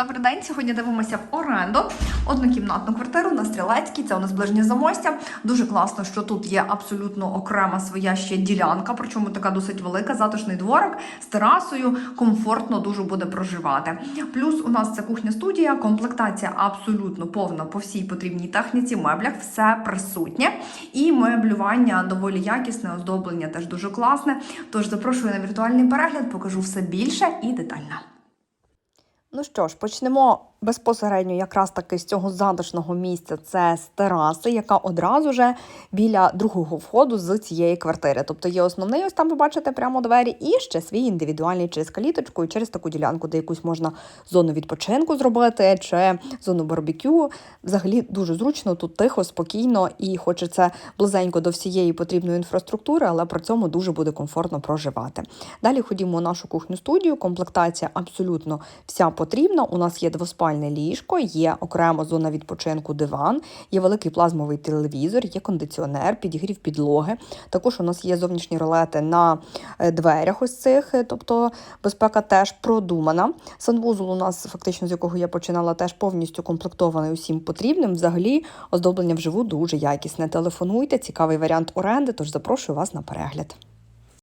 Добрий день. Сьогодні дивимося в оренду однокімнатну квартиру на Стрілецькій. Це у нас ближнє замостя. Дуже класно, що тут є абсолютно окрема своя ще ділянка, причому така досить велика, затишний дворик з терасою. Комфортно дуже буде проживати. Плюс у нас це кухня-студія, комплектація абсолютно повна по всій потрібній техніці, меблях, все присутнє. І меблювання доволі якісне, оздоблення теж дуже класне. Тож запрошую на віртуальний перегляд, покажу все більше і детально. Ну що ж, почнемо безпосередньо якраз таки з цього затишного місця. Це з тераси, яка одразу же біля другого входу з цієї квартири. Тобто є основний, ось там ви бачите прямо двері, і ще свій індивідуальний чи з каліточкою через таку ділянку, де якусь можна зону відпочинку зробити, чи зону барбекю. Взагалі дуже зручно, тут тихо, спокійно і хочеться близенько до всієї потрібної інфраструктури, але при цьому дуже буде комфортно проживати. Далі ходімо у нашу кухню студію. Комплектація абсолютно вся потрібна. У нас є двоспальне ліжко, є окрема зона відпочинку, диван, є великий плазмовий телевізор, є кондиціонер, підігрів підлоги. Також у нас є зовнішні ролети на е, дверях ось цих, е, тобто безпека теж продумана. Санвузол у нас, фактично, з якого я починала, теж повністю комплектований усім потрібним. Взагалі, оздоблення вживу дуже якісне. Телефонуйте, цікавий варіант оренди, тож запрошую вас на перегляд.